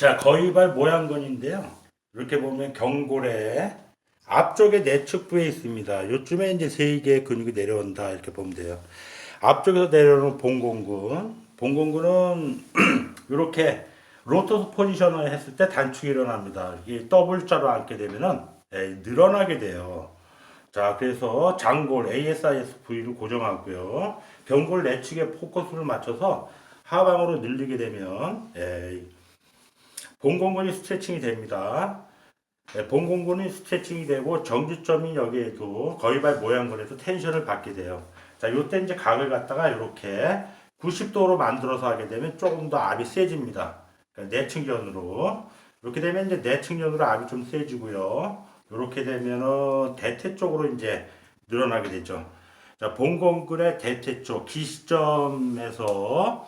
자, 거위발 모양근인데요. 이렇게 보면 경골에 앞쪽에 내측부에 있습니다. 요쯤에 이제 세 개의 근육이 내려온다 이렇게 보면 돼요. 앞쪽에서 내려오는 봉공근, 봉공근은 이렇게 로터스 포지션을 했을 때 단축이 일어납니다. 이게 W자로 앉게 되면은 예, 늘어나게 돼요. 자, 그래서 장골 ASIS 부위를 고정하고요. 경골 내측에 포커스를 맞춰서 하방으로 늘리게 되면 예, 봉공근이 스트레칭이 됩니다. 예, 봉공근이 스트레칭이 되고 정지점이 여기에도 거의발 모양근에도 텐션을 받게 돼요. 자, 요때 이제 각을 갖다가 이렇게 90도로 만들어서 하게 되면 조금 더 압이 세집니다. 그러니까 내층전으로 이렇게 되면 이제 내층전으로 압이 좀 세지고요. 이렇게 되면은 대퇴 쪽으로 이제 늘어나게 되죠. 자, 봉공근의 대퇴 쪽 기시점에서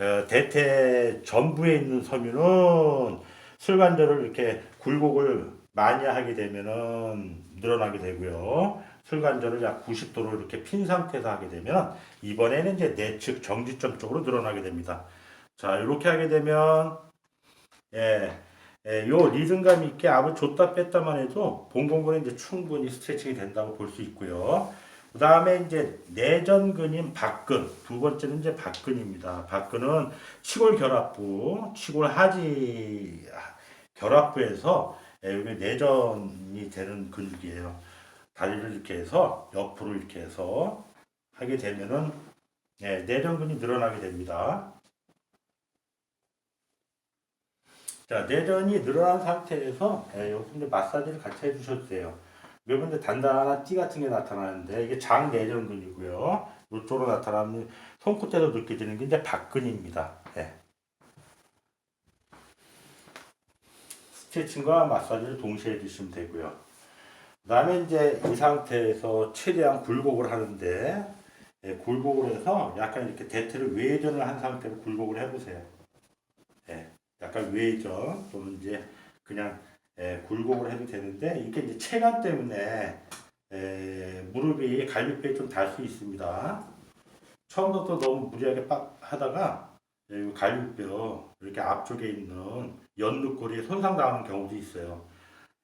어, 대퇴 전부에 있는 섬유는 술관절을 이렇게 굴곡을 많이 하게 되면은 늘어나게 되고요. 술관절을 약 90도로 이렇게 핀 상태에서 하게 되면 이번에는 이제 내측 정지점 쪽으로 늘어나게 됩니다. 자, 이렇게 하게 되면 예, 예, 요 리듬감 있게 압을 줬다 뺐다만 해도 봉공근은 이제 충분히 스트레칭이 된다고 볼 수 있고요. 그 다음에 이제 내전근인 박근 두 번째는 이제 박근입니다. 박근은 치골 결합부, 치골 하지 결합부에서 예, 여기 내전이 되는 근육이에요. 다리를 이렇게 해서 옆으로 이렇게 해서 하게 되면은 예, 내전근이 늘어나게 됩니다. 자, 내전이 늘어난 상태에서 예, 여기서 이제 마사지를 같이 해주셔도 돼요. 여러분들 단단한 띠 같은 게 나타나는데 이게 장 내전 근이고요. 이쪽으로 나타나는 손끝에서 느껴지는 게 이제 박근입니다. 예. 스트레칭과 마사지를 동시에 해주시면 되고요. 그 다음에 이제 이 상태에서 최대한 굴곡을 하는데 예, 굴곡을 해서 약간 이렇게 대퇴를 외전을 한 상태로 굴곡을 해보세요. 예, 약간 외전 또는 이제 그냥 예, 굴곡을 해도 되는데 이게 이제 체감 때문에 예, 무릎이 갈비뼈에 좀 닿을 수 있습니다. 처음부터 너무 무리하게 빡 하다가 예, 이 갈비뼈 이렇게 앞쪽에 있는 연루골이 손상당하는 경우도 있어요.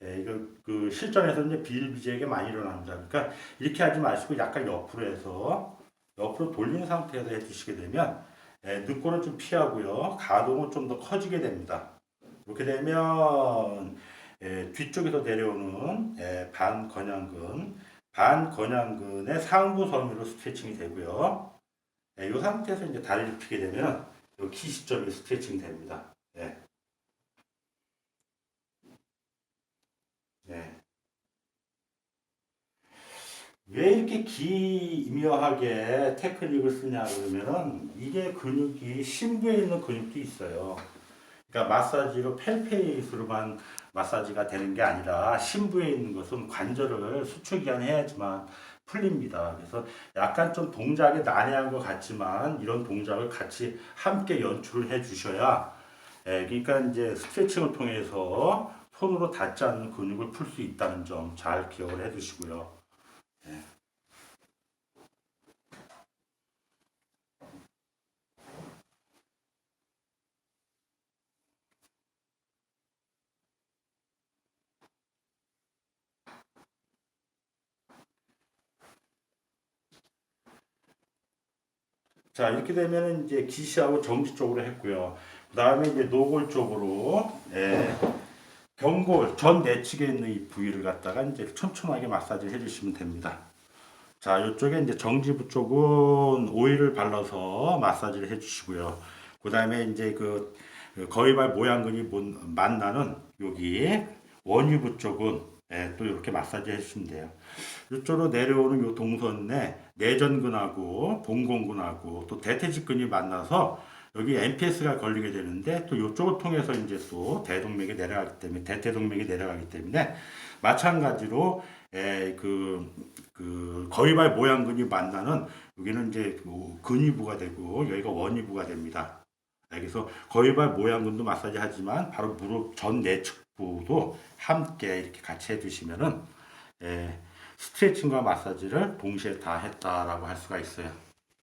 예, 이거 그 실전에서 이제 비일비재하게 많이 일어납니다. 그러니까 이렇게 하지 마시고 약간 옆으로 해서 옆으로 돌린 상태에서 해주시게 되면 예, 늑골은 좀 피하고요. 가동은 좀 더 커지게 됩니다. 이렇게 되면 예, 뒤쪽에서 내려오는 예, 반건양근, 반건양근의 상부 섬유로 스트레칭이 되고요. 예, 이 상태에서 이제 다리를 펴게 되면 이 키 시점이 스트레칭이 됩니다. 예. 네. 왜 이렇게 기묘하게 테크닉을 쓰냐 그러면은 이게 근육이 심부에 있는 근육도 있어요. 그러니까 마사지로 펠페이스로만 마사지가 되는 게 아니라 심부에 있는 것은 관절을 수축기한 해야지만 풀립니다. 그래서 약간 좀 동작이 난해한 것 같지만 이런 동작을 같이 함께 연출을 해 주셔야 예, 그러니까 이제 스트레칭을 통해서 손으로 닿지 않는 근육을 풀 수 있다는 점 잘 기억을 해 두시고요. 자 이렇게 되면은 이제 기시하고 정지 쪽으로 했고요. 그 다음에 이제 노골 쪽으로 예, 경골 전 내측에 있는 이 부위를 갖다가 이제 촘촘하게 마사지를 해주시면 됩니다. 자 이쪽에 이제 정지부 쪽은 오일을 발라서 마사지를 해주시고요. 그 다음에 이제 그 거위발 모양근이 못- 만나는 여기 원위부 쪽은 예, 또 이렇게 마사지 해주시면 돼요. 이쪽으로 내려오는 요 동선에 내전근하고 봉공근하고 또 대퇴직근이 만나서 여기 MPS가 걸리게 되는데 또 이쪽을 통해서 이제 또 대동맥이 내려가기 때문에 대퇴동맥이 내려가기 때문에 마찬가지로 에, 그, 그 거위발 모양근이 만나는 여기는 이제 그 근위부가 되고 여기가 원위부가 됩니다. 네, 그래서 거위발 모양근도 마사지 하지만 바로 무릎 전 내측 부도 함께 이렇게 같이 해주시면은 예, 스트레칭과 마사지를 동시에 다 했다라고 할 수가 있어요.